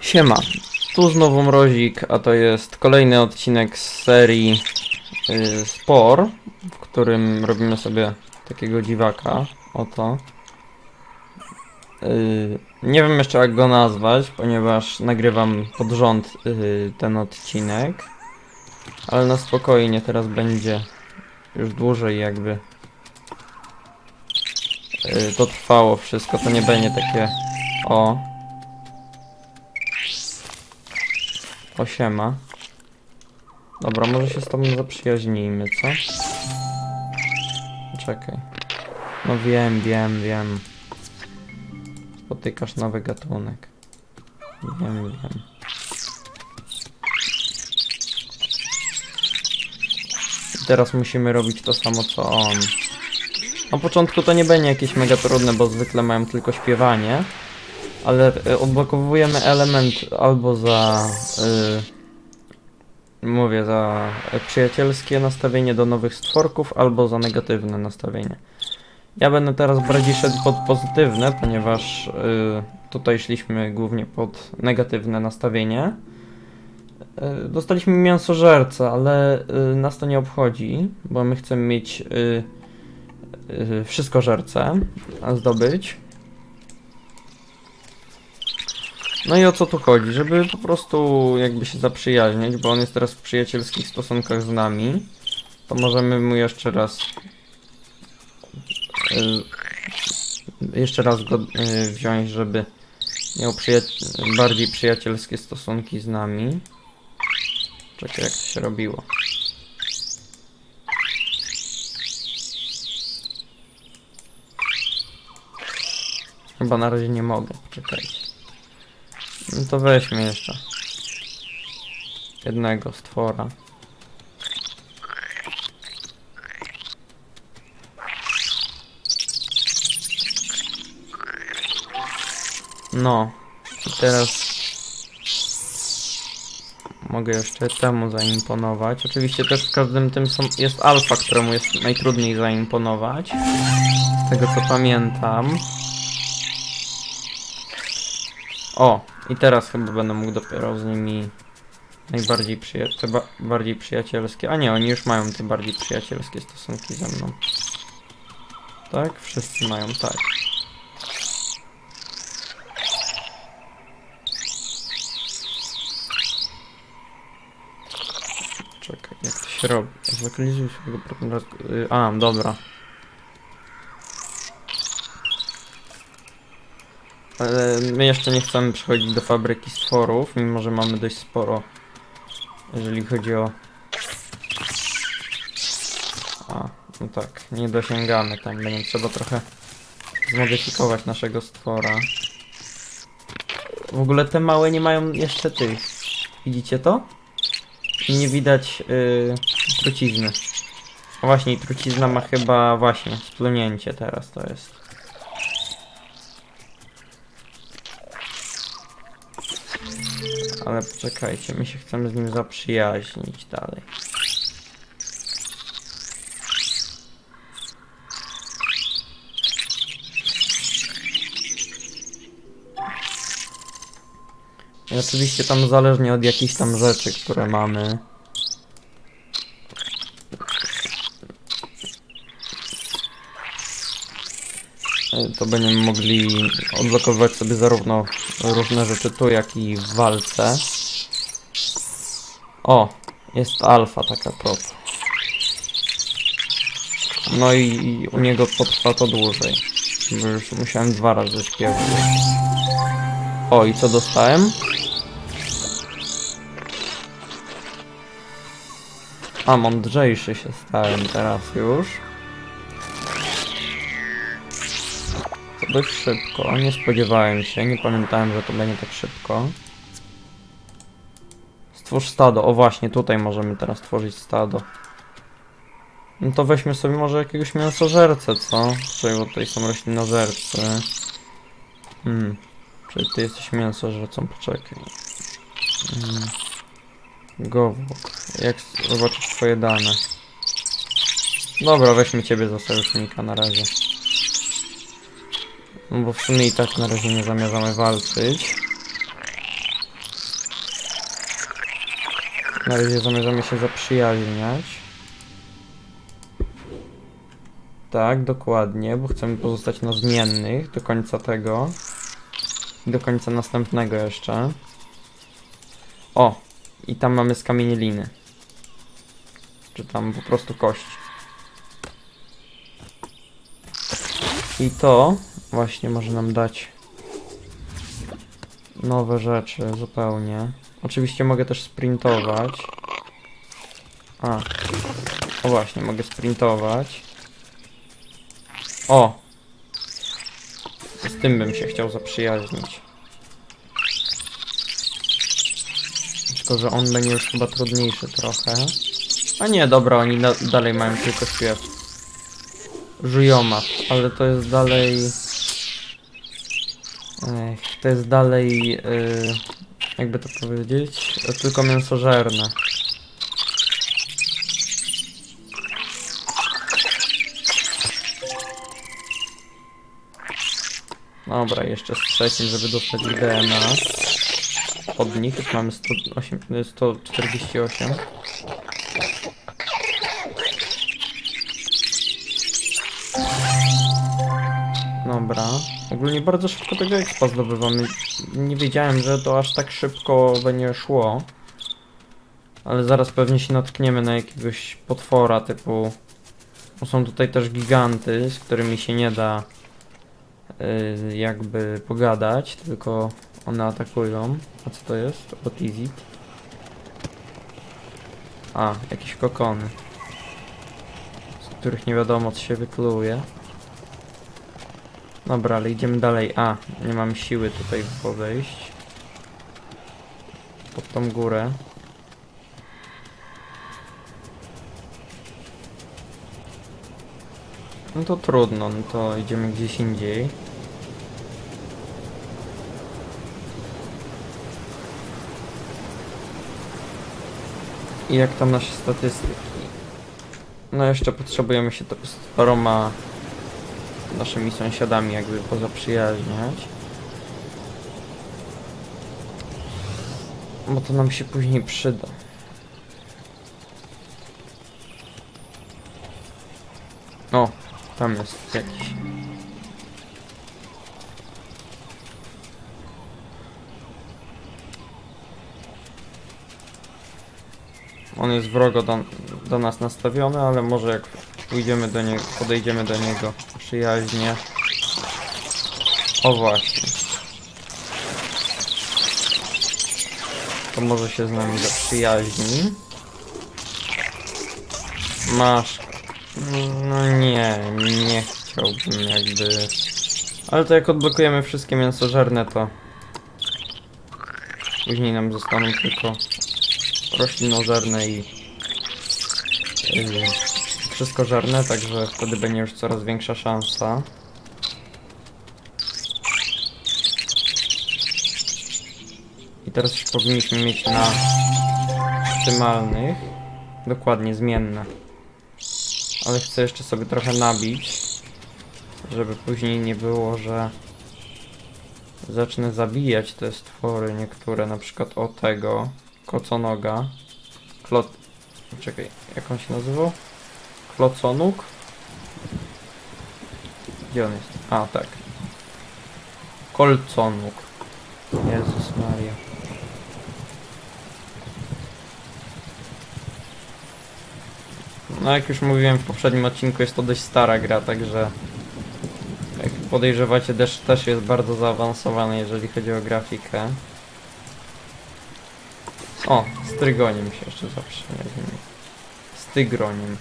Siema, tu znowu Mrozik, a to jest kolejny odcinek z serii y, Spor, w którym robimy sobie takiego dziwaka, oto. Y, nie wiem jeszcze jak go nazwać, ponieważ nagrywam pod rząd y, ten odcinek, ale na spokojnie teraz będzie już dłużej jakby y, to trwało wszystko, to nie będzie takie o Osiema. Dobra, może się z tobą zaprzyjaźnijmy, co? Czekaj. No wiem, wiem, wiem. Spotykasz nowy gatunek. Wiem, wiem. I teraz musimy robić to samo co on. Na początku to nie będzie jakieś mega trudne, bo zwykle mają tylko śpiewanie. Ale y, odblokowujemy element albo za. Y, mówię, za przyjacielskie nastawienie do nowych stworków, albo za negatywne nastawienie. Ja będę teraz bardziej szedł pod pozytywne, ponieważ y, tutaj szliśmy głównie pod negatywne nastawienie. Y, dostaliśmy mięsożerce, ale y, nas to nie obchodzi, bo my chcemy mieć y, wszystko żerce zdobyć. No i o co tu chodzi? Żeby po prostu jakby się zaprzyjaźnić, bo on jest teraz w przyjacielskich stosunkach z nami, to możemy mu jeszcze raz y, jeszcze raz go y, wziąć, żeby miał bardziej przyjacielskie stosunki z nami. Czekaj, jak to się robiło. Chyba na razie nie mogę, czekajcie. No to weźmy jeszcze. Jednego stwora. No. I teraz mogę jeszcze temu zaimponować. Oczywiście też w każdym tym są, jest alfa, któremu jest najtrudniej zaimponować. Z tego co pamiętam. O, i teraz chyba będę mógł dopiero z nimi najbardziej przyja- te ba- bardziej przyjacielskie. A nie, oni już mają te bardziej przyjacielskie stosunki ze mną. Tak? Wszyscy mają, tak. Czekaj, jak to się robi? Zlokalizuj partnera. z- y, A, dobra. Ale my jeszcze nie chcemy przechodzić do fabryki stworów, mimo że mamy dość sporo, jeżeli chodzi o... A, no tak, nie dosięgamy tam, będzie trzeba trochę zmodyfikować naszego stwora. W ogóle te małe nie mają jeszcze tych. Widzicie to? I nie widać yy, trucizny. A właśnie, trucizna ma chyba właśnie splunięcie teraz to jest. Ale poczekajcie, my się chcemy z nim zaprzyjaźnić dalej. I oczywiście tam zależnie od jakichś tam rzeczy, które mamy. To będziemy mogli odblokowywać sobie zarówno różne rzeczy tu, jak i w walce. O, jest alfa taka prop. No i, u niego potrwa to dłużej. Już musiałem dwa razy śpiewać. O, i co dostałem? A, mądrzejszy się stałem teraz już. Dość szybko, nie spodziewałem się, nie pamiętałem, że to będzie tak szybko. Stwórz stado, o właśnie, tutaj możemy teraz tworzyć stado. No to weźmy sobie może jakiegoś mięsożercę, co? Czyli bo tutaj są roślinożercy. Hmm. Czyli ty jesteś mięsożercą, poczekaj. Hmm. Gowok. Jak zobaczyć twoje dane? Dobra, weźmy ciebie za sojusznika na razie. No bo w sumie i tak na razie nie zamierzamy walczyć. Na razie zamierzamy się zaprzyjaźniać. Tak, dokładnie, bo chcemy pozostać na zmiennych do końca tego. Do końca następnego jeszcze. O! I tam mamy skamieniliny. Czy tam po prostu kości. I to właśnie może nam dać nowe rzeczy zupełnie. Oczywiście mogę też sprintować. A. O właśnie, mogę sprintować. O! Z tym bym się chciał zaprzyjaźnić. Tylko, że on będzie już chyba trudniejszy trochę. A nie, dobra, oni dalej mają tylko śpiew. Żujomat, ale to jest dalej... Ech, to jest dalej... Yy, jakby to powiedzieć? Tylko mięsożerne. Dobra, jeszcze z trzecim, żeby dostać DNA. Od nich już mamy 108, 148. Dobra. Ogólnie bardzo szybko tego expa zdobywamy. Nie wiedziałem, że to aż tak szybko będzie szło. Ale zaraz pewnie się natkniemy na jakiegoś potwora typu... Bo są tutaj też giganty, z którymi się nie da y, jakby pogadać, tylko one atakują. A co to jest? Otizit. A, jakieś kokony. Z których nie wiadomo co się wykluje. Dobra, ale idziemy dalej. A, nie mam siły tutaj podejść. Pod tą górę. No to trudno, no to idziemy gdzieś indziej. I jak tam nasze statystyki? No jeszcze potrzebujemy się to z paroma naszymi sąsiadami jakby pozaprzyjaźniać. Bo to nam się później przyda. O, tam jest jakiś. On jest wrogo do, do nas nastawiony, ale może jak pójdziemy do niego, podejdziemy do niego przyjaźnie. O właśnie. To może się z nami zaprzyjaźni. Masz. No nie, nie chciałbym jakby... Ale to jak odblokujemy wszystkie mięsożerne, to... Później nam zostaną tylko roślinożerne i... Yy, wszystko żarne, także wtedy będzie już coraz większa szansa. I teraz już powinniśmy mieć na optymalnych, dokładnie zmienne. Ale chcę jeszcze sobie trochę nabić, żeby później nie było, że zacznę zabijać te stwory niektóre, na przykład o tego, koconoga, klot... czekaj, jak on się nazywał? Kloconuk? Gdzie on jest? A, tak. Kolconuk. Jezus Maria. No jak już mówiłem w poprzednim odcinku, jest to dość stara gra, także jak podejrzewacie, też, też jest bardzo zaawansowany, jeżeli chodzi o grafikę. O, z Trygoniem się jeszcze zawsze nazwijmy. Z Tygroniem.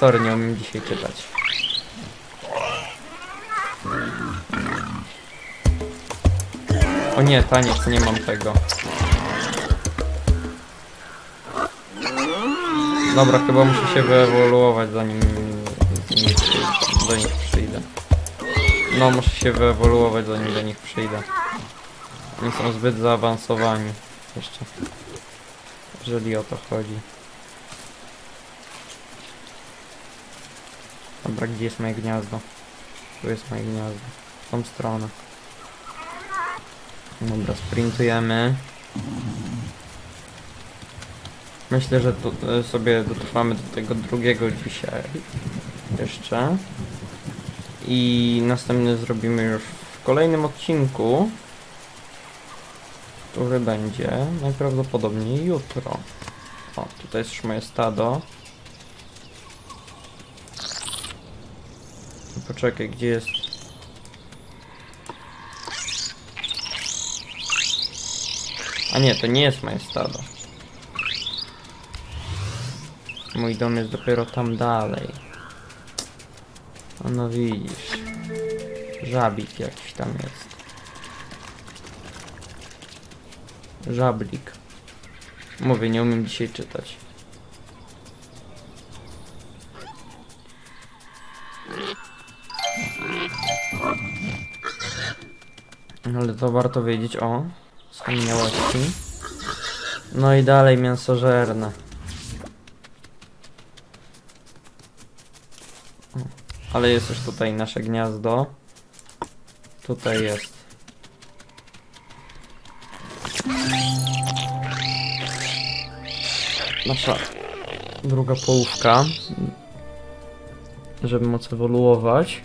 Sorry, nie umiem dzisiaj czytać. O nie, taniec, nie mam tego. Dobra, chyba muszę się wyewoluować zanim do nich przyjdę. No, muszę się wyewoluować zanim do nich przyjdę. Oni są zbyt zaawansowani jeszcze. Jeżeli o to chodzi. Dobra, gdzie jest moje gniazdo? Tu jest moje gniazdo. W tą stronę. Dobra, sprintujemy. Myślę, że tu e, sobie dotrwamy do tego drugiego dzisiaj. Jeszcze. I następny zrobimy już w kolejnym odcinku. Który będzie najprawdopodobniej jutro. O, tutaj jest już moje stado. Poczekaj, gdzie jest... A nie, to nie jest moje stado. Mój dom jest dopiero tam dalej. A no widzisz. Żabik jakiś tam jest. Żablik. Mówię, nie umiem dzisiaj czytać. Ale to warto wiedzieć o skamieniałości. No i dalej mięsożerne. Ale jest już tutaj nasze gniazdo. Tutaj jest. Nasza druga połówka. Żeby móc ewoluować.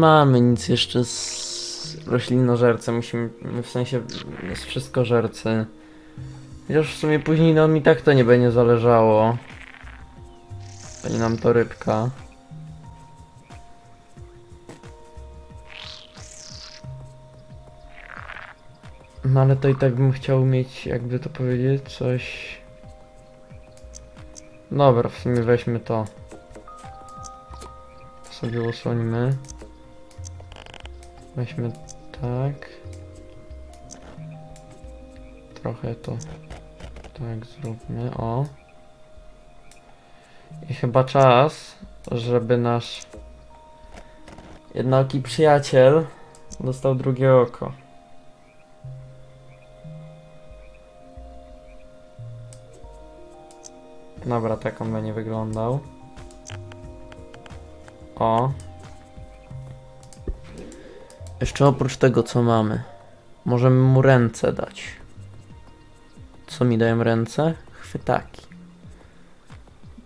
Mamy nic jeszcze z roślinożercem. Musimy, w sensie z wszystkożercy. Chociaż w sumie później nam i tak to nie będzie zależało. Będzie nam to rybka. No ale to i tak bym chciał mieć, jakby to powiedzieć, coś... Dobra, w sumie weźmy to. Sobie usuńmy. Weźmy tak. Trochę to tak zróbmy, o. I chyba czas, żeby nasz jednoki przyjaciel dostał drugie oko. Dobra, tak on będzie wyglądał. O. Jeszcze oprócz tego, co mamy, możemy mu ręce dać. Co mi dają ręce? Chwytaki.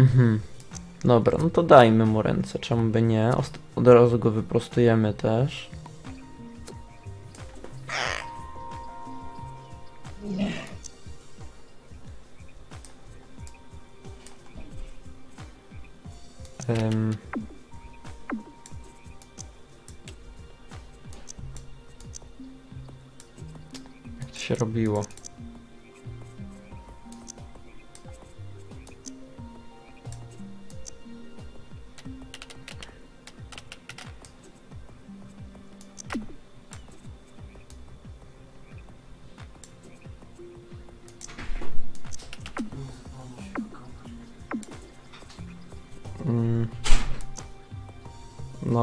Mhm. Dobra, no to dajmy mu ręce, czemu by nie? Od razu go wyprostujemy też.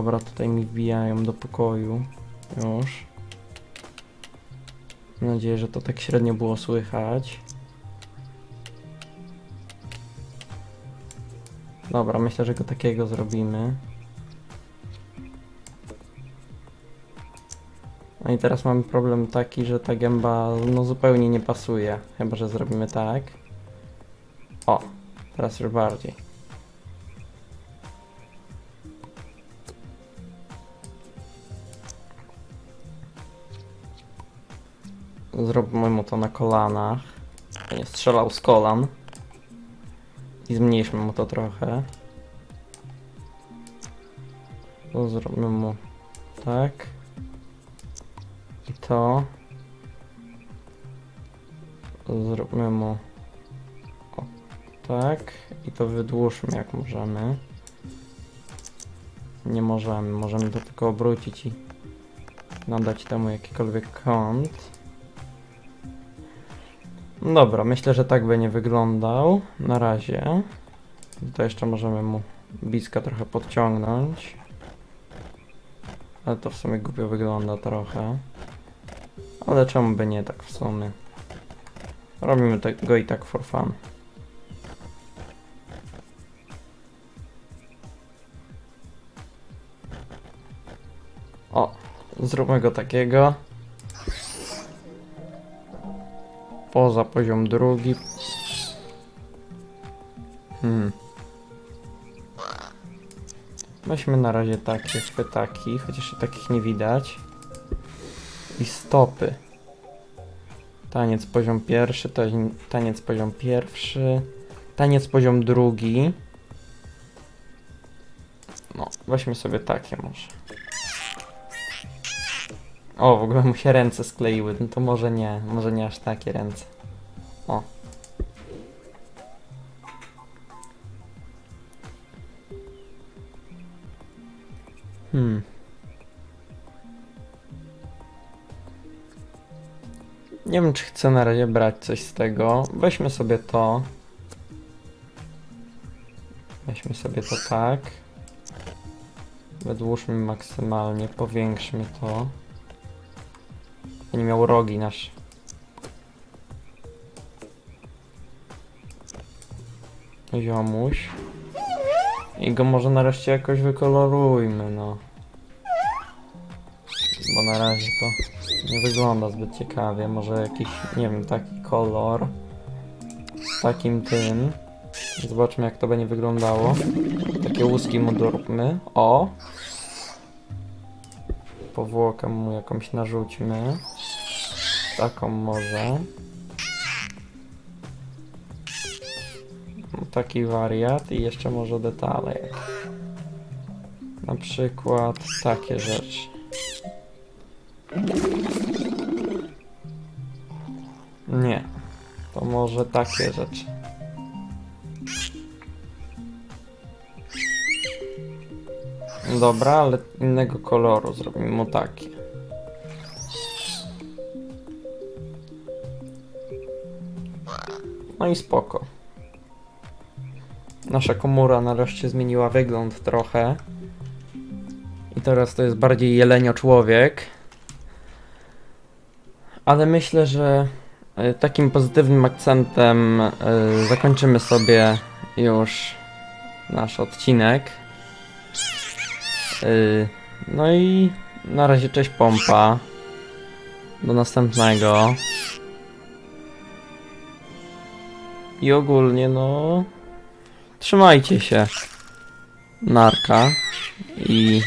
Dobra, tutaj mi wbijają do pokoju. Już. Mam nadzieję, że to tak średnio było słychać. Dobra, myślę, że go takiego zrobimy. No i teraz mamy problem taki, że ta gęba no zupełnie nie pasuje. Chyba, że zrobimy tak. O, teraz już bardziej. Zróbmy mu to na kolanach. Nie strzelał z kolan. I zmniejszmy mu to trochę. To zróbmy mu tak. I to. Zróbmy mu o, tak. I to wydłużmy jak możemy. Nie możemy, możemy to tylko obrócić i nadać temu jakikolwiek kąt. Dobra, myślę, że tak będzie wyglądał na razie. Tutaj jeszcze możemy mu bliska trochę podciągnąć. Ale to w sumie głupio wygląda trochę. Ale czemu by nie tak w sumie? Robimy tego i tak for fun. O, zróbmy go takiego. Poza poziom drugi. Hmm. Weźmy na razie takie chwytaki, chociaż takich nie widać. I stopy. Taniec poziom pierwszy, taniec poziom pierwszy, taniec poziom drugi. No, weźmy sobie takie może. O, w ogóle mu się ręce skleiły, no to może nie, może nie aż takie ręce. O. Hmm. Nie wiem, czy chcę na razie brać coś z tego. Weźmy sobie to. Weźmy sobie to tak. Wydłużmy maksymalnie, powiększmy to. Nie miał rogi nasz. Ziomuś. I go może nareszcie jakoś wykolorujmy, no. Bo na razie to nie wygląda zbyt ciekawie. Może jakiś, nie wiem, taki kolor. Z takim tym. Zobaczmy jak to będzie wyglądało. Takie łuski mu doróbmy. O! Powłokę mu jakąś narzućmy. Taką może. No, Taki wariat i jeszcze może detale. Na przykład takie rzeczy. Nie. To może takie rzeczy. Dobra, ale innego koloru zrobimy mu takie. I spoko. Nasza komora nareszcie zmieniła wygląd trochę. I teraz to jest bardziej jelenio człowiek. Ale myślę, że e, takim pozytywnym akcentem e, zakończymy sobie już nasz odcinek. E, No i na razie cześć pompa. Do następnego. I ogólnie no trzymajcie się. Narka i